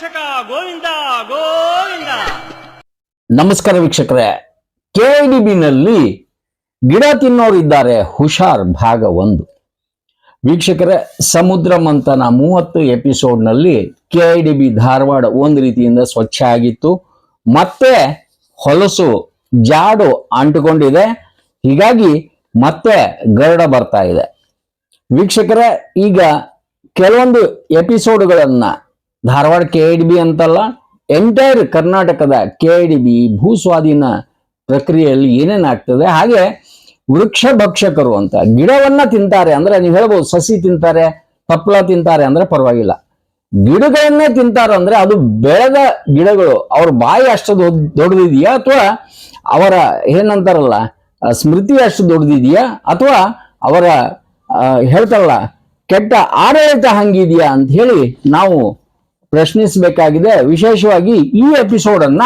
K Govinda Govinda. ನಮಸ್ಕಾರ ವೀಕ್ಷಕರೇ. ಕೆಐಡಿಬಿನಲ್ಲಿ ಗಿಡ ತಿನ್ನೋರು ಇದ್ದಾರೆ, ಹುಷಾರ್ ಭಾಗ ಒಂದು. ವೀಕ್ಷಕರೇ, ಸಮುದ್ರ ಮಂಥನ ಮೂವತ್ತು ಎಪಿಸೋಡ್ನಲ್ಲಿ ಬಿ ಧಾರವಾಡ ಒಂದು ರೀತಿಯಿಂದ ಸ್ವಚ್ಛ ಆಗಿತ್ತು. ಮತ್ತೆ ಹೊಲಸು ಜಾಡು ಅಂಟುಕೊಂಡಿದೆ. ಹೀಗಾಗಿ ಮತ್ತೆ ಗರಡ ಬರ್ತಾ ಇದೆ. ವೀಕ್ಷಕರೇ, ಈಗ ಕೆಲವೊಂದು ಎಪಿಸೋಡ್ಗಳನ್ನ Dharwad K I D B ಅಂತಲ್ಲ ಎಂಟೈರ್ ಕರ್ನಾಟಕದ ಕೆ ಐ ಡಿ ಬಿ ಭೂ ಸ್ವಾಧೀನ ಪ್ರಕ್ರಿಯೆಯಲ್ಲಿ ಏನೇನಾಗ್ತದೆ ಹಾಗೆ ವೃಕ್ಷ ಭಕ್ಷಕರು ಅಂತ, ಗಿಡವನ್ನ ತಿಂತಾರೆ ಅಂದ್ರೆ ನೀವು ಹೇಳ್ಬೋದು, ಸಸಿ ತಿಂತಾರೆ ತಪ್ಪಲ ತಿಂತಾರೆ ಅಂದ್ರೆ ಪರವಾಗಿಲ್ಲ. ಗಿಡಗಳನ್ನೇ ತಿಂತಾರ ಅಂದ್ರೆ ಅದು ಬೆಳೆದ ಗಿಡಗಳು, ಅವ್ರ ಬಾಯಿ ಅಷ್ಟು ದೊಡ್ಡ ದೊಡ್ಡದಿದೆಯಾ ಅಥವಾ ಅವರ ಏನಂತಾರಲ್ಲ ಸ್ಮೃತಿ ಅಷ್ಟು ದೊಡ್ಡದಿದೆಯಾ ಅಥವಾ ಅವರ ಹೇಳ್ತಾರಲ್ಲ, ಕೆಟ್ಟ ಆಡಳಿತ ಹಂಗಿದೆಯಾ ಅಂತ ಹೇಳಿ ನಾವು ಪ್ರಶ್ನಿಸಬೇಕಾಗಿದೆ. ವಿಶೇಷವಾಗಿ ಈ ಎಪಿಸೋಡ್ ಅನ್ನ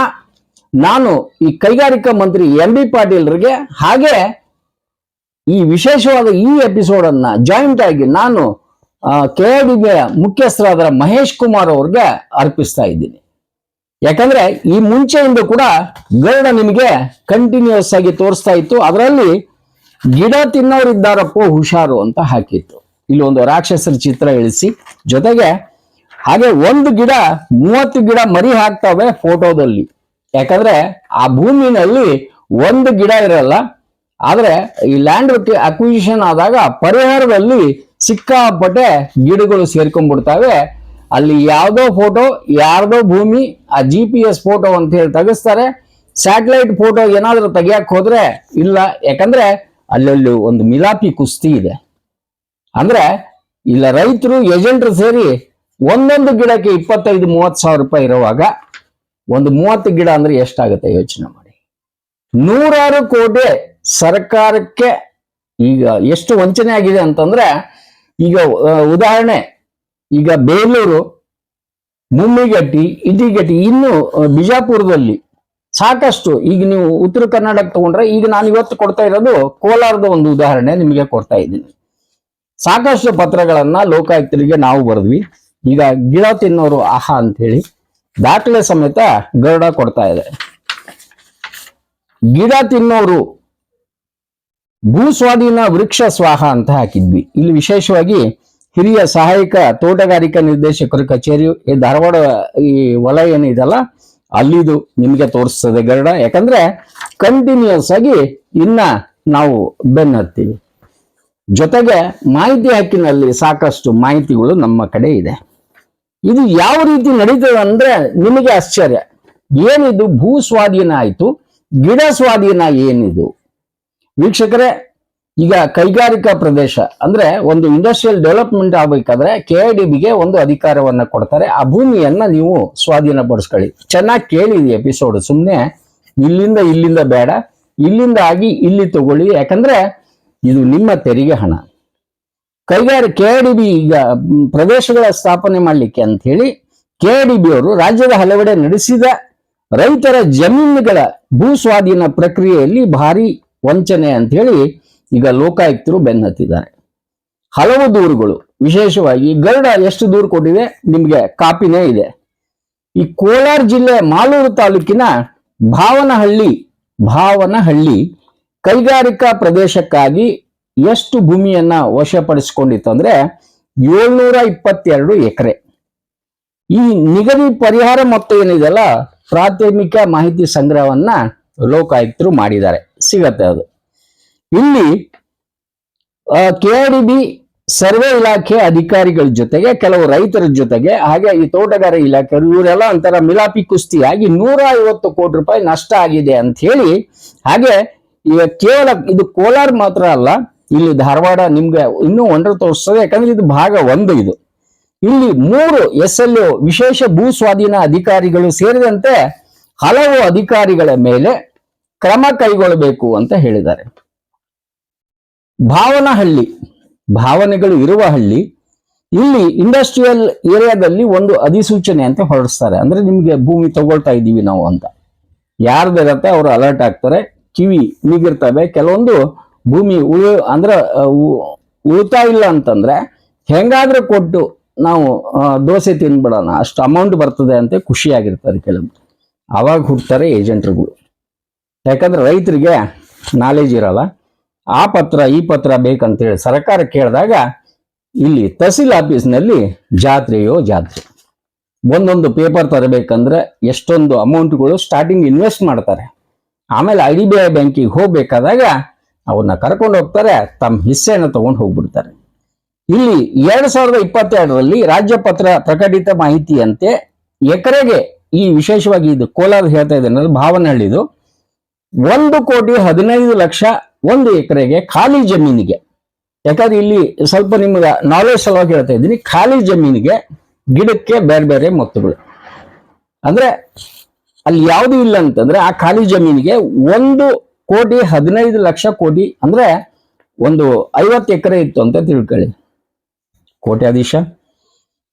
ನಾನು ಈ ಕೈಗಾರಿಕಾ ಮಂತ್ರಿ ಎಂ ಬಿ ಪಾಟೀಲ್ರಿಗೆ ಹಾಗೆ ಈ ವಿಶೇಷವಾದ ಈ ಎಪಿಸೋಡ್ ಅನ್ನ ಜಾಯಿಂಟ್ ಆಗಿ ನಾನು ಕೆ ಮುಖ್ಯಸ್ಥರಾದ ಮಹೇಶ್ ಕುಮಾರ್ ಅವ್ರಿಗೆ ಅರ್ಪಿಸ್ತಾ ಇದ್ದೀನಿ. ಯಾಕಂದ್ರೆ ಈ ಮುಂಚೆಯಿಂದ ಕೂಡ ಗರುಡ ನಿಮಗೆ ಕಂಟಿನ್ಯೂಸ್ ಆಗಿ ತೋರಿಸ್ತಾ ಇತ್ತು. ಅದರಲ್ಲಿ ಗಿಡ ತಿನ್ನೋರಿದ್ದಾರಪ್ಪೋ ಹುಷಾರು ಅಂತ ಹಾಕಿತ್ತು. ಇಲ್ಲಿ ಒಂದು ರಾಕ್ಷಸರ ಚಿತ್ರ ಇಳಿಸಿ. ಜೊತೆಗೆ ಹಾಗೆ ಒಂದು ಗಿಡ, ಮೂವತ್ತು ಗಿಡ ಮರಿ ಹಾಕ್ತವೆ ಫೋಟೋದಲ್ಲಿ. ಯಾಕಂದ್ರೆ ಆ ಭೂಮಿನಲ್ಲಿ ಒಂದು ಗಿಡ ಇರಲ್ಲ. ಆದ್ರೆ ಈ ಲ್ಯಾಂಡ್ ಅಕ್ವಿಸಿಷನ್ ಆದಾಗ ಪರಿಹಾರದಲ್ಲಿ ಸಿಕ್ಕಾಪಟ್ಟೆ ಗಿಡಗಳು ಸೇರ್ಕೊಂಡ್ಬಿಡ್ತವೆ. ಅಲ್ಲಿ ಯಾವ್ದೋ ಫೋಟೋ ಯಾರ್ದೋ ಭೂಮಿ, ಆ ಜಿ ಪಿ ಎಸ್ ಫೋಟೋ ಅಂತ ಹೇಳಿ ತೆಗಿಸ್ತಾರೆ. ಸ್ಯಾಟಲೈಟ್ ಫೋಟೋ ಏನಾದ್ರೂ ತೆಗಿಯಕ್ ಹೋದ್ರೆ ಇಲ್ಲ. ಯಾಕಂದ್ರೆ ಅಲ್ಲಲ್ಲಿ ಒಂದು ಮಿಲಾಪಿ ಕುಸ್ತಿ ಇದೆ. ಅಂದ್ರೆ ಇಲ್ಲ ರೈತರು ಏಜೆಂಟ್ರು ಸೇರಿ ಒಂದೊಂದು ಗಿಡಕ್ಕೆ ಇಪ್ಪತ್ತೈದು, ಮೂವತ್ತು ಸಾವಿರ ರೂಪಾಯಿ ಇರುವಾಗ ಒಂದು ಮೂವತ್ತು ಗಿಡ ಅಂದ್ರೆ ಎಷ್ಟಾಗುತ್ತೆ? ಯೋಚನೆ ಮಾಡಿ. ನೂರಾರು ಕೋಟಿ ಸರ್ಕಾರಕ್ಕೆ ಈಗ ಎಷ್ಟು ವಂಚನೆ ಆಗಿದೆ ಅಂತಂದ್ರೆ, ಈಗ ಉದಾಹರಣೆ, ಈಗ ಬೇಲೂರು, ಮುಮ್ಮಿಗಟ್ಟಿ, ಇದಿಗಟ್ಟಿ, ಇನ್ನು ಬಿಜಾಪುರದಲ್ಲಿ ಸಾಕಷ್ಟು, ಈಗ ನೀವು ಉತ್ತರ ಕರ್ನಾಟಕ ತಗೊಂಡ್ರೆ ಈಗ ನಾನು ಇವತ್ತು ಕೊಡ್ತಾ ಇರೋದು ಕೋಲಾರದ ಒಂದು ಉದಾಹರಣೆ ನಿಮಗೆ ಕೊಡ್ತಾ ಇದ್ದೀನಿ. ಸಾಕಷ್ಟು ಪತ್ರಗಳನ್ನ ಲೋಕಾಯುಕ್ತರಿಗೆ ನಾವು ಬರೆದ್ವಿ. ಈಗ ಗಿಡ ತಿನ್ನೋರು ಆಹಾ ಅಂತ ಹೇಳಿ ದಾಖಲೆ ಸಮೇತ ಗರುಡ ಕೊಡ್ತಾ ಇದೆ. ಗಿಡ ತಿನ್ನೋರು ಭೂಸ್ವಾಧೀನ ವೃಕ್ಷ ಸ್ವಾಹ ಅಂತ ಹಾಕಿದ್ವಿ. ಇಲ್ಲಿ ವಿಶೇಷವಾಗಿ ಹಿರಿಯ ಸಹಾಯಕ ತೋಟಗಾರಿಕಾ ನಿರ್ದೇಶಕರ ಈ ಧಾರವಾಡ ಈ ವಲಯ ಏನಿದೆಲ್ಲ ಅಲ್ಲಿದು ನಿಮಗೆ ತೋರಿಸ್ತದೆ ಗರುಡ. ಯಾಕಂದ್ರೆ ಕಂಟಿನ್ಯೂಸ್ ಆಗಿ ಇನ್ನ ನಾವು ಬೆನ್ನತ್ತೀವಿ. ಜೊತೆಗೆ ಮಾಹಿತಿ ಹಕ್ಕಿನಲ್ಲಿ ಸಾಕಷ್ಟು ಮಾಹಿತಿಗಳು ನಮ್ಮ ಕಡೆ ಇದೆ. ಇದು ಯಾವ ರೀತಿ ನಡೀತದೆ ಅಂದ್ರೆ ನಿಮಗೆ ಆಶ್ಚರ್ಯ. ಏನಿದು? ಭೂ ಸ್ವಾಧೀನ ಆಯಿತು ಗಿಡ ಸ್ವಾಧೀನ ಏನಿದು? ವೀಕ್ಷಕರೇ, ಈಗ ಕೈಗಾರಿಕಾ ಪ್ರದೇಶ ಅಂದ್ರೆ ಒಂದು ಇಂಡಸ್ಟ್ರಿಯಲ್ ಡೆವಲಪ್ಮೆಂಟ್ ಆಗ್ಬೇಕಾದ್ರೆ ಕೆ ಐ ಒಂದು ಅಧಿಕಾರವನ್ನ ಕೊಡ್ತಾರೆ. ಆ ಭೂಮಿಯನ್ನ ನೀವು ಸ್ವಾಧೀನ ಪಡಿಸ್ಕೊಳ್ಳಿ ಚೆನ್ನಾಗಿ ಕೇಳಿದಿ ಎಪಿಸೋಡ್ ಸುಮ್ಮನೆ ಇಲ್ಲಿಂದ ಇಲ್ಲಿಂದ ಬೇಡ. ಇಲ್ಲಿಂದ ಆಗಿ ಇಲ್ಲಿ ತಗೊಳ್ಳಿ. ಯಾಕಂದ್ರೆ ಇದು ನಿಮ್ಮ ತೆರಿಗೆ ಹಣ. ಕೈಗಾರಿಕೆ ಕೆ ಡಿ ಬಿ ಈಗ ಪ್ರದೇಶಗಳ ಸ್ಥಾಪನೆ ಮಾಡಲಿಕ್ಕೆ ಅಂತ ಹೇಳಿ ಕೆ ಡಿ ಬಿ ಅವರು ರಾಜ್ಯದ ಹಲವೆಡೆ ನಡೆಸಿದ ರೈತರ ಜಮೀನುಗಳ ಭೂ ಸ್ವಾಧೀನ ಪ್ರಕ್ರಿಯೆಯಲ್ಲಿ ಭಾರಿ ವಂಚನೆ ಅಂತ ಹೇಳಿ ಈಗ ಲೋಕಾಯುಕ್ತರು ಬೆನ್ನತ್ತಿದ್ದಾರೆ. ಹಲವು ದೂರುಗಳು, ವಿಶೇಷವಾಗಿ ಗರುಡ ಎಷ್ಟು ದೂರು ಕೊಟ್ಟಿದೆ ನಿಮಗೆ ಕಾಪಿನೇ ಇದೆ. ಈ ಕೋಲಾರ ಜಿಲ್ಲೆ ಮಾಲೂರು ತಾಲೂಕಿನ ಭಾವನಹಳ್ಳಿ ಭಾವನಹಳ್ಳಿ ಕೈಗಾರಿಕಾ ಪ್ರದೇಶಕ್ಕಾಗಿ ಎಷ್ಟು ಭೂಮಿಯನ್ನ ವಶಪಡಿಸಿಕೊಂಡಿತ್ತು ಅಂದ್ರೆ ಏಳ್ನೂರ ಇಪ್ಪತ್ತೆರಡು ಎಕರೆ. ಈ ನಿಗದಿ ಪರಿಹಾರ ಮೊತ್ತ ಏನಿದೆಯಲ್ಲ, ಪ್ರಾಥಮಿಕ ಮಾಹಿತಿ ಸಂಗ್ರಹವನ್ನ ಲೋಕಾಯುಕ್ತರು ಮಾಡಿದ್ದಾರೆ. ಸಿಗತ್ತೆ ಅದು. ಇಲ್ಲಿ ಕೆ ಬಿ ಸರ್ವೆ ಇಲಾಖೆ ಅಧಿಕಾರಿಗಳ ಜೊತೆಗೆ, ಕೆಲವು ರೈತರ ಜೊತೆಗೆ, ಹಾಗೆ ಈ ತೋಟಗಾರ ಇಲಾಖೆ ಇವರೆಲ್ಲ ಒಂಥರ ಮಿಲಾಪಿ ಕುಸ್ತಿಯಾಗಿ ನೂರ ಐವತ್ತು ಕೋಟಿ ರೂಪಾಯಿ ನಷ್ಟ ಆಗಿದೆ ಅಂತ ಹೇಳಿ, ಹಾಗೆ ಈಗ ಕೇವಲ ಇದು ಕೋಲಾರ ಮಾತ್ರ ಅಲ್ಲ ಇಲ್ಲಿ ಧಾರವಾಡ ನಿಮ್ಗೆ ಇನ್ನೂ ಒಂದರ ತೋರಿಸ್ತದೆ, ಯಾಕಂದ್ರೆ ಇದು ಭಾಗ ಒಂದು ಇದು. ಇಲ್ಲಿ ಮೂರು ಎಸ್ ಎಲ್ ವಿಶೇಷ ಭೂ ಸ್ವಾಧೀನ ಅಧಿಕಾರಿಗಳು ಸೇರಿದಂತೆ ಹಲವು ಅಧಿಕಾರಿಗಳ ಮೇಲೆ ಕ್ರಮ ಕೈಗೊಳ್ಳಬೇಕು ಅಂತ ಹೇಳಿದ್ದಾರೆ. ಭಾವನಹಳ್ಳಿ, ಭಾವನೆಗಳು ಇರುವ ಹಳ್ಳಿ, ಇಲ್ಲಿ ಇಂಡಸ್ಟ್ರಿಯಲ್ ಏರಿಯಾದಲ್ಲಿ ಒಂದು ಅಧಿಸೂಚನೆ ಅಂತ ಹೊರಡಿಸ್ತಾರೆ. ಅಂದ್ರೆ ನಿಮ್ಗೆ ಭೂಮಿ ತಗೊಳ್ತಾ ಇದ್ದೀವಿ ನಾವು ಅಂತ. ಯಾರ್ದಿರತ್ತೆ ಅವರು ಅಲರ್ಟ್ ಆಗ್ತಾರೆ. ಕಿವಿ ನೀಗಿರ್ತವೆ. ಕೆಲವೊಂದು ಭೂಮಿ ಉಳು ಅಂದ್ರೆ ಉಳಿತಾ ಇಲ್ಲ ಅಂತಂದ್ರೆ ಹೆಂಗಾದ್ರೂ ಕೊಟ್ಟು ನಾವು ದೋಸೆ ತಿನ್ಬಿಡೋಣ. ಅಷ್ಟು ಅಮೌಂಟ್ ಬರ್ತದೆ ಅಂತ ಖುಷಿಯಾಗಿರ್ತಾರೆ ಕೆಲವರು. ಅವಾಗ ಹುಡ್ತಾರೆ ಏಜೆಂಟ್ರುಗಳು ಯಾಕಂದ್ರೆ ರೈತರಿಗೆ ನಾಲೆಜ್ ಇರಲ್ಲ. ಆ ಪತ್ರ, ಈ ಪತ್ರ ಬೇಕಂತೇಳಿ ಸರ್ಕಾರ ಕೇಳಿದಾಗ ಇಲ್ಲಿ ತಹಸೀಲ್ ಆಫೀಸ್ನಲ್ಲಿ ಜಾತ್ರೆಯೋ ಜಾತ್ರೆ. ಒಂದೊಂದು ಪೇಪರ್ ತರಬೇಕಂದ್ರೆ ಎಷ್ಟೊಂದು ಅಮೌಂಟ್ಗಳು ಸ್ಟಾರ್ಟಿಂಗ್ ಇನ್ವೆಸ್ಟ್ ಮಾಡ್ತಾರೆ. ಆಮೇಲೆ ಐ ಡಿ ಬಿ ಐ ಬ್ಯಾಂಕಿಗೆ ಹೋಗ್ಬೇಕಾದಾಗ ಅವ್ರನ್ನ ಕರ್ಕೊಂಡು ಹೋಗ್ತಾರೆ, ತಮ್ಮ ಹಿಸ್ಸೆಯನ್ನು ತಗೊಂಡು ಹೋಗ್ಬಿಡ್ತಾರೆ. ಇಲ್ಲಿ ಎರಡ್ ಸಾವಿರದ ಇಪ್ಪತ್ತೆರಡರಲ್ಲಿ ರಾಜ್ಯ ಪತ್ರ ಪ್ರಕಟಿತ ಮಾಹಿತಿಯಂತೆ ಎಕರೆಗೆ ಈ ವಿಶೇಷವಾಗಿ ಇದು ಕೋಲಾರ ಹೇಳ್ತಾ ಇದ್ದೇನೆ ಭಾವನಹಳ್ಳಿದು ಒಂದು ಕೋಟಿ ಹದಿನೈದು ಲಕ್ಷ ಒಂದು ಎಕರೆಗೆ ಖಾಲಿ ಜಮೀನಿಗೆ. ಯಾಕಂದ್ರೆ ಇಲ್ಲಿ ಸ್ವಲ್ಪ ನಿಮ್ಗೆ ನಾಲೆಜ್ ಸಲುವಾಗಿ ಹೇಳ್ತಾ ಇದ್ದೀನಿ, ಖಾಲಿ ಜಮೀನಿಗೆ ಗಿಡಕ್ಕೆ ಬೇರೆ ಬೇರೆ ಮೊತ್ತಗಳು. ಅಂದ್ರೆ ಅಲ್ಲಿ ಯಾವುದು ಇಲ್ಲ ಅಂತಂದ್ರೆ ಆ ಖಾಲಿ ಜಮೀನಿಗೆ ಒಂದು ಕೋಟಿ, ಹದಿನೈದು ಲಕ್ಷ ಕೋಟಿ ಅಂದ್ರೆ ಒಂದು ಐವತ್ತು ಎಕರೆ ಇತ್ತು ಅಂತ ತಿಳ್ಕೊಳ್ಳಿ. ಕೋಟ್ಯಾಧೀಶ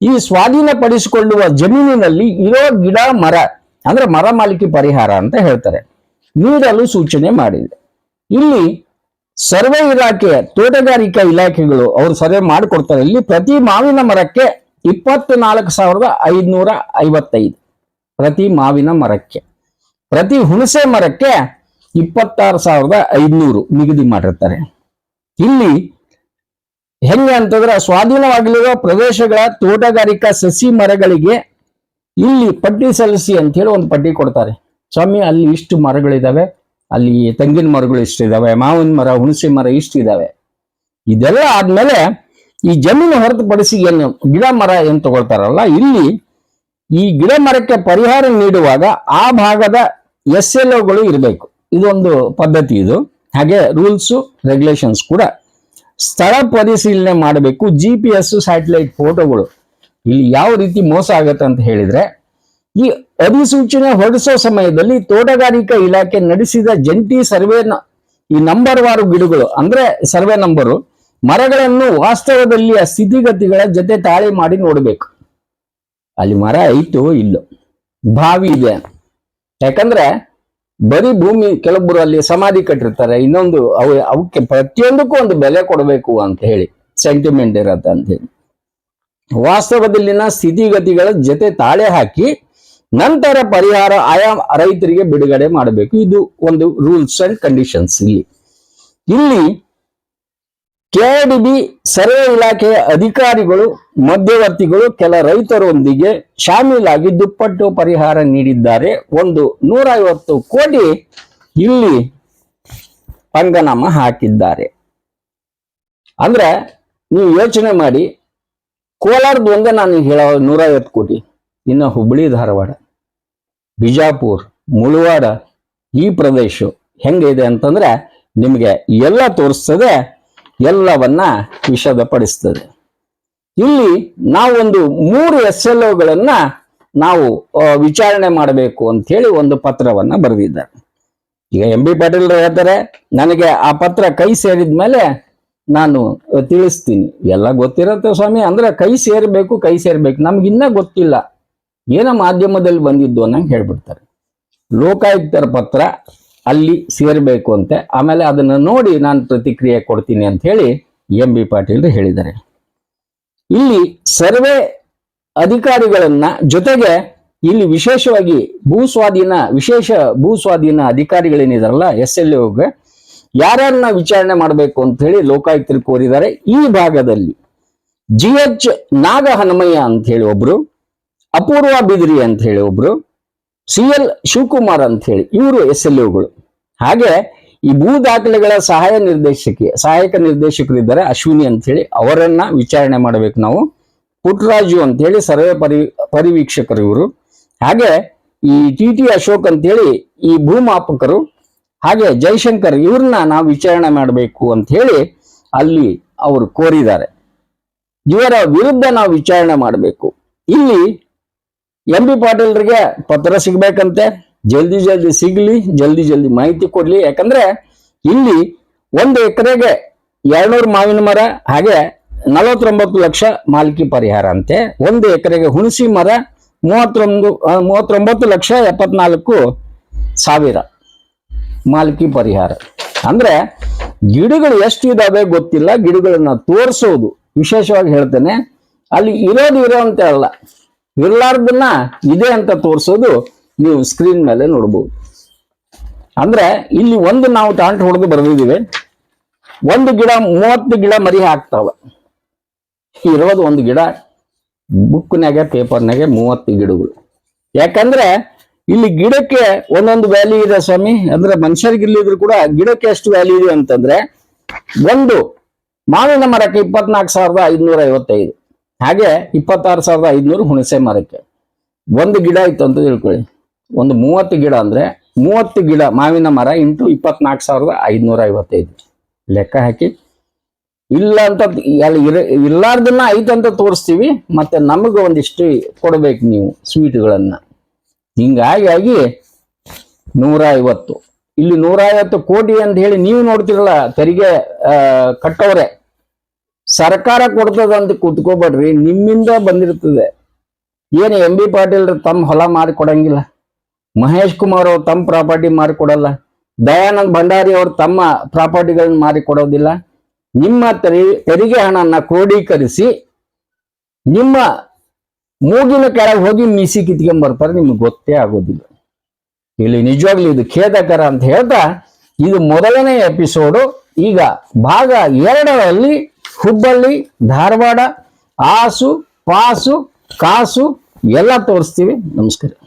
ಈ ಸ್ವಾಧೀನಪಡಿಸಿಕೊಳ್ಳುವ ಜಮೀನಿನಲ್ಲಿ ಇರೋ ಗಿಡ, ಮರ, ಅಂದ್ರೆ ಮರ ಮಾಲಿಕೆ ಪರಿಹಾರ ಅಂತ ಹೇಳ್ತಾರೆ. ನೀಡಲು ಸೂಚನೆ ಮಾಡಿದೆ. ಇಲ್ಲಿ ಸರ್ವೆ ಇಲಾಖೆ ತೋಟಗಾರಿಕಾ ಇಲಾಖೆಗಳು ಅವರು ಸರ್ವೆ ಮಾಡಿಕೊಡ್ತಾರೆ. ಇಲ್ಲಿ ಪ್ರತಿ ಮಾವಿನ ಮರಕ್ಕೆ ಇಪ್ಪತ್ನಾಲ್ಕು ಸಾವಿರದ ಐದುನೂರ ಐವತ್ತೈದು ಪ್ರತಿ ಮಾವಿನ ಮರಕ್ಕೆ. ಪ್ರತಿ ಹುಣಸೆ ಮರಕ್ಕೆ ಇಪ್ಪತ್ತಾರು ಸಾವಿರದ ಐದುನೂರು ನಿಗದಿ ಮಾಡಿರ್ತಾರೆ. ಇಲ್ಲಿ ಹೆಂಗೆ ಅಂತಂದ್ರೆ ಸ್ವಾಧೀನವಾಗಿರುವ ಪ್ರದೇಶಗಳ ತೋಟಗಾರಿಕಾ ಸಸಿ ಮರಗಳಿಗೆ ಇಲ್ಲಿ ಪಟ್ಟಿ ಸಲ್ಲಿಸಿ ಅಂತ ಹೇಳಿ ಒಂದು ಪಟ್ಟಿ ಕೊಡ್ತಾರೆ. ಸ್ವಾಮಿ, ಅಲ್ಲಿ ಇಷ್ಟು ಮರಗಳಿದಾವೆ, ಅಲ್ಲಿ ತೆಂಗಿನ ಮರಗಳು ಇಷ್ಟಿದಾವೆ, ಮಾವಿನ ಮರ, ಹುಣಸೆ ಮರ ಇಷ್ಟಿದಾವೆ. ಇದೆಲ್ಲ ಆದ್ಮೇಲೆ ಈ ಜಮೀನು ಹೊರತುಪಡಿಸಿ ಏನು ಗಿಡ ಮರ ಏನು ತಗೊಳ್ತಾರಲ್ಲ, ಇಲ್ಲಿ ಈ ಗಿಡ ಮರಕ್ಕೆ ಪರಿಹಾರ ನೀಡುವಾಗ ಆ ಭಾಗದ ಎಸ್ ಎಲ್ ಒಗಳು ಇರಬೇಕು. ಇದೊಂದು ಪದ್ಧತಿ ಇದು. ಹಾಗೆ ರೂಲ್ಸು ರೆಗ್ಯುಲೇಷನ್ಸ್ ಕೂಡ. ಸ್ಥಳ ಪರಿಶೀಲನೆ ಮಾಡಬೇಕು. ಜಿ ಪಿ ಎಸ್ ಸ್ಯಾಟಲೈಟ್ ಫೋಟೋಗಳು ಇಲ್ಲಿ ಯಾವ ರೀತಿ ಮೋಸ ಆಗತ್ತೆ ಅಂತ ಹೇಳಿದ್ರೆ, ಈ ಅಧಿಸೂಚನೆ ಹೊರಡಿಸೋ ಸಮಯದಲ್ಲಿ ತೋಟಗಾರಿಕಾ ಇಲಾಖೆ ನಡೆಸಿದ ಜಂಟಿ ಸರ್ವೆ ಈ ನಂಬರ್ ವಾರು ಗಿಡಗಳು, ಅಂದ್ರೆ ಸರ್ವೆ ನಂಬರು ಮರಗಳನ್ನು ವಾಸ್ತವದಲ್ಲಿ ಆ ಸ್ಥಿತಿಗತಿಗಳ ಜೊತೆ ತಾಳಿ ಮಾಡಿ ನೋಡಬೇಕು. ಅಲ್ಲಿ ಮರ ಐತೋ ಇಲ್ಲೋ? ಬಾವಿ ಇದೆ. ಯಾಕಂದ್ರೆ ಬರೀ ಭೂಮಿ ಕೆಲವೊಬ್ರು ಅಲ್ಲಿ ಸಮಾಧಿ ಕಟ್ಟಿರ್ತಾರೆ. ಇನ್ನೊಂದು ಅವು, ಅವಕ್ಕೆ ಪ್ರತಿಯೊಂದಕ್ಕೂ ಒಂದು ಬೆಲೆ ಕೊಡಬೇಕು ಅಂತ ಹೇಳಿ ಸೆಂಟಿಮೆಂಟ್ ಇರತ್ತೆ ಅಂತ ಹೇಳಿ. ವಾಸ್ತವದಲ್ಲಿನ ಸ್ಥಿತಿಗತಿಗಳ ಜೊತೆ ತಾಳೆ ಹಾಕಿ ನಂತರ ಪರಿಹಾರ ಆಯಾ ರೈತರಿಗೆ ಬಿಡುಗಡೆ ಮಾಡಬೇಕು. ಇದು ಒಂದು ರೂಲ್ಸ್ ಅಂಡ್ ಕಂಡೀಷನ್ಸ್ ಇಲ್ಲಿ. ಇಲ್ಲಿ ಕೆಐಡಿಬಿ ಸರ್ವೆ ಇಲಾಖೆಯ ಅಧಿಕಾರಿಗಳು, ಮಧ್ಯವರ್ತಿಗಳು, ಕೆಲ ರೈತರೊಂದಿಗೆ ಶಾಮೀಲಾಗಿ ದುಪ್ಪಟ್ಟು ಪರಿಹಾರ ನೀಡಿದ್ದಾರೆ. ಒಂದು ನೂರ ಐವತ್ತು ಕೋಟಿ ಇಲ್ಲಿ ಪಂಗನಾಮ ಹಾಕಿದ್ದಾರೆ. ಅಂದ್ರೆ ನೀವು ಯೋಚನೆ ಮಾಡಿ, ಕೋಲಾರದ ಒಂದೇ ನಾನು ಹೇಳ ನೂರ ಐವತ್ತು ಕೋಟಿ, ಇನ್ನು ಹುಬ್ಬಳ್ಳಿ, ಧಾರವಾಡ, ಬಿಜಾಪುರ್, ಮುಳವಾಡ ಈ ಪ್ರದೇಶ ಹೆಂಗಿದೆ ಅಂತಂದ್ರೆ ನಿಮಗೆ ಎಲ್ಲ ತೋರಿಸ್ತದೆ. ಎಲ್ಲವನ್ನ ವಿಷದಪಡಿಸ್ತದೆ. ಇಲ್ಲಿ ನಾವೊಂದು ಮೂರು ಎಸ್ ಎಲ್ ಒಗಳನ್ನ ನಾವು ವಿಚಾರಣೆ ಮಾಡಬೇಕು ಅಂತ ಹೇಳಿ ಒಂದು ಪತ್ರವನ್ನ ಬರೆದಿದ್ದಾರೆ. ಈಗ ಎಂ ಬಿ ಪಾಟೀಲ್ ಹೇಳ್ತಾರೆ, ನನಗೆ ಆ ಪತ್ರ ಕೈ ಸೇರಿದ ಮೇಲೆ ನಾನು ತಿಳಿಸ್ತೀನಿ. ಎಲ್ಲ ಗೊತ್ತಿರತ್ತೆ ಸ್ವಾಮಿ, ಅಂದ್ರೆ ಕೈ ಸೇರಬೇಕು, ಕೈ ಸೇರ್ಬೇಕು. ನಮ್ಗೆ ಇನ್ನ ಗೊತ್ತಿಲ್ಲ. ಏನೋ ಮಾಧ್ಯಮದಲ್ಲಿ ಬಂದಿದ್ದು ಅನ್ನಂಗೆ ಹೇಳ್ಬಿಡ್ತಾರೆ. ಲೋಕಾಯುಕ್ತರ ಪತ್ರ ಅಲ್ಲಿ ಸೇರಬೇಕು ಅಂತೆ. ಆಮೇಲೆ ಅದನ್ನ ನೋಡಿ ನಾನು ಪ್ರತಿಕ್ರಿಯೆ ಕೊಡ್ತೀನಿ ಅಂತ ಹೇಳಿ ಎಂ ಬಿ ಪಾಟೀಲ್ ಹೇಳಿದ್ದಾರೆ. ಇಲ್ಲಿ ಸರ್ವೆ ಅಧಿಕಾರಿಗಳನ್ನ ಜೊತೆಗೆ ಇಲ್ಲಿ ವಿಶೇಷವಾಗಿ ಭೂ ಸ್ವಾಧೀನ, ವಿಶೇಷ ಭೂ ಸ್ವಾಧೀನ ಅಧಿಕಾರಿಗಳೇನಿದಾರಲ್ಲ, ಎಸ್ ಎಲ್ ಒಗೆ ಯಾರ್ಯಾರನ್ನ ವಿಚಾರಣೆ ಮಾಡಬೇಕು ಅಂತ ಹೇಳಿ ಲೋಕಾಯುಕ್ತರು ಕೋರಿದ್ದಾರೆ. ಈ ಭಾಗದಲ್ಲಿ ಜಿ ಎಚ್ ನಾಗ ಹನುಮಯ್ಯ ಅಂತ ಹೇಳಿ ಒಬ್ರು, ಅಪೂರ್ವ ಬಿದಿರಿ ಅಂತ ಹೇಳಿ ಒಬ್ರು, ಸಿ ಎಲ್ ಶಿವಕುಮಾರ್ ಅಂತ ಹೇಳಿ, ಇವರು ಎಸ್ ಎಲ್ ಒಗಳು ಹಾಗೆ ಈ ಭೂ ದಾಖಲೆಗಳ ಸಹಾಯ ನಿರ್ದೇಶಕಿ, ಸಹಾಯಕ ನಿರ್ದೇಶಕರು ಇದ್ದಾರೆ ಅಶ್ವಿನಿ ಅಂತ ಹೇಳಿ ಅವರನ್ನ ವಿಚಾರಣೆ ಮಾಡಬೇಕು ನಾವು. ಪುಟ್ರಾಜು ಅಂತ ಹೇಳಿ ಸರ್ವೆ ಪರಿ, ಪರಿವೀಕ್ಷಕರು ಇವರು. ಹಾಗೆ ಈ ಟಿ ಟಿ ಅಶೋಕ್ ಅಂತ ಹೇಳಿ ಈ ಭೂಮಾಪಕರು. ಹಾಗೆ ಜೈಶಂಕರ್ ಇವ್ರನ್ನ ನಾವು ವಿಚಾರಣೆ ಮಾಡಬೇಕು ಅಂತ ಹೇಳಿ ಅಲ್ಲಿ ಅವರು ಕೋರಿದ್ದಾರೆ. ಇವರ ವಿರುದ್ಧ ನಾವು ವಿಚಾರಣೆ ಮಾಡಬೇಕು. ಇಲ್ಲಿ ಎಂ ಬಿ ಪಾಟೀಲ್ರಿಗೆ ಪತ್ರ ಸಿಗ್ಬೇಕಂತೆ. ಜಲ್ದಿ ಜಲ್ದಿ ಸಿಗ್ಲಿ, ಜಲ್ದಿ ಜಲ್ದಿ ಮಾಹಿತಿ ಕೊಡ್ಲಿ. ಯಾಕಂದ್ರೆ ಇಲ್ಲಿ ಒಂದು ಎಕರೆಗೆ ಎರಡ್ನೂರು ಮಾವಿನ ಮರ, ಹಾಗೆ ನಲವತ್ತೊಂಬತ್ತು ಲಕ್ಷ ಮಾಲಕಿ ಪರಿಹಾರ ಅಂತೆ. ಒಂದು ಎಕರೆಗೆ ಹುಣಸಿ ಮರ ಮೂವತ್ತೊಂದು ಮೂವತ್ತೊಂಬತ್ತು ಲಕ್ಷ ಎಪ್ಪತ್ನಾಲ್ಕು ಸಾವಿರ ಮಾಲಕಿ ಪರಿಹಾರ. ಅಂದ್ರೆ ಗಿಡಗಳು ಎಷ್ಟು ಇದಾವೆ ಗೊತ್ತಿಲ್ಲ. ಗಿಡಗಳನ್ನ ತೋರಿಸೋದು, ವಿಶೇಷವಾಗಿ ಹೇಳ್ತೇನೆ. ಅಲ್ಲಿ ಇರೋದು ಇರೋ ಅಂತ ಅಲ್ಲ. ಇರಲಾರ್ದನ್ನ ಇದೆ ಅಂತ ತೋರಿಸೋದು ನೀವು ಸ್ಕ್ರೀನ್ ಮೇಲೆ ನೋಡಬಹುದು ಅಂದ್ರೆ ಇಲ್ಲಿ ಒಂದು ನಾವು ಟಾಂಟ್ ಹೊಡೆದು ಬರೆದಿದ್ದೀವಿ. ಒಂದು ಗಿಡ ಮೂವತ್ತು ಗಿಡ ಮರಿ ಹಾಕ್ತಾವ. ಇರೋದು ಒಂದು ಗಿಡ ಬುಕ್ನಾಗೆ ಪೇಪರ್ನಾಗೆ ಮೂವತ್ತು ಗಿಡಗಳು. ಯಾಕಂದ್ರೆ ಇಲ್ಲಿ ಗಿಡಕ್ಕೆ ಒಂದೊಂದು ವ್ಯಾಲ್ಯೂ ಇದೆ ಸ್ವಾಮಿ. ಅಂದ್ರೆ ಮನುಷ್ಯರಿಗೆ ಇಲ್ಲಿದ್ರು ಕೂಡ ಗಿಡಕ್ಕೆ ಎಷ್ಟು ವ್ಯಾಲ್ಯೂ ಇದೆ ಅಂತಂದ್ರೆ ಒಂದು ಮಾವಿನ ಮರಕ್ಕೆ ಇಪ್ಪತ್ನಾಲ್ಕು ಸಾವಿರದ ಐದುನೂರ ಐವತ್ತೈದು. ಹಾಗೆ ಇಪ್ಪತ್ತಾರು ಸಾವಿರದ ಐದುನೂರು ಹುಣಸೆ ಮರಕ್ಕೆ. ಒಂದು ಗಿಡ ಇತ್ತು ಅಂತ ತಿಳ್ಕೊಳ್ಳಿ. ಒಂದು ಮೂವತ್ತು ಗಿಡ ಅಂದ್ರೆ ಮೂವತ್ತು ಗಿಡ ಮಾವಿನ ಮರ ಇಂಟು ಇಪ್ಪತ್ನಾಲ್ಕು ಸಾವಿರದ ಐದುನೂರ ಐವತ್ತೈದು. ಲೆಕ್ಕ ಹಾಕಿ. ಇಲ್ಲ ಅಂತ ಅಲ್ಲಿ ಇರ, ಇರ್ಲಾರ್ದನ್ನ ಐತೆ ಅಂತ ತೋರಿಸ್ತೀವಿ, ಮತ್ತೆ ನಮಗೆ ಒಂದಿಷ್ಟು ಕೊಡ್ಬೇಕು ನೀವು ಸ್ವೀಟ್ಗಳನ್ನ. ಹಿಂಗಾಗಿ ಆಗಿ ನೂರ ಐವತ್ತು. ಇಲ್ಲಿ ನೂರ ಐವತ್ತು ಕೋಟಿ ಅಂತ ಹೇಳಿ ನೀವು ನೋಡ್ತಿರಲ್ಲ, ತೆರಿಗೆ ಕಟ್ಟವ್ರೆ. ಸರ್ಕಾರ ಕೊಡ್ತದ ಅಂತ ಕೂತ್ಕೋಬೇಡ್ರಿ, ನಿಮ್ಮಿಂದ ಬಂದಿರ್ತದೆ. ಏನು ಎಂ ಬಿ ಪಾಟೀಲ್ ತಮ್ಮ ಹೊಲ ಮಾಡಿ ಕೊಡಂಗಿಲ್ಲ. ಮಹೇಶ್ ಕುಮಾರ್ ಅವ್ರು ತಮ್ಮ ಪ್ರಾಪರ್ಟಿ ಮಾರಿಕೊಡಲ್ಲ. ದಯಾನಂದ್ ಭಂಡಾರಿ ಅವರು ತಮ್ಮ ಪ್ರಾಪರ್ಟಿಗಳನ್ನ ಮಾರಿಕೊಡೋದಿಲ್ಲ. ನಿಮ್ಮ ತೆರಿ, ತೆರಿಗೆ ಹಣನ ಕ್ರೋಢೀಕರಿಸಿ ನಿಮ್ಮ ಮೂಗಿನ ಕೆಳಗೆ ಹೋಗಿ ಮೀಸಿ ಕಿತ್ಕೊಂಡ್ಬರ್ತಾರೆ ನಿಮ್ಗೆ ಗೊತ್ತೇ ಆಗೋದಿಲ್ಲ. ಇಲ್ಲಿ ನಿಜವಾಗ್ಲೂ ಇದು ಖೇದಕರ ಅಂತ ಹೇಳ್ತಾ, ಇದು ಮೊದಲನೇ ಎಪಿಸೋಡು ಈಗ ಭಾಗ ಎರಡರಲ್ಲಿ ಹುಬ್ಬಳ್ಳಿ, ಧಾರವಾಡ ಆಸು ಪಾಸು, ಕಾಸು ಎಲ್ಲ ತೋರಿಸ್ತೀವಿ. ನಮಸ್ಕಾರ.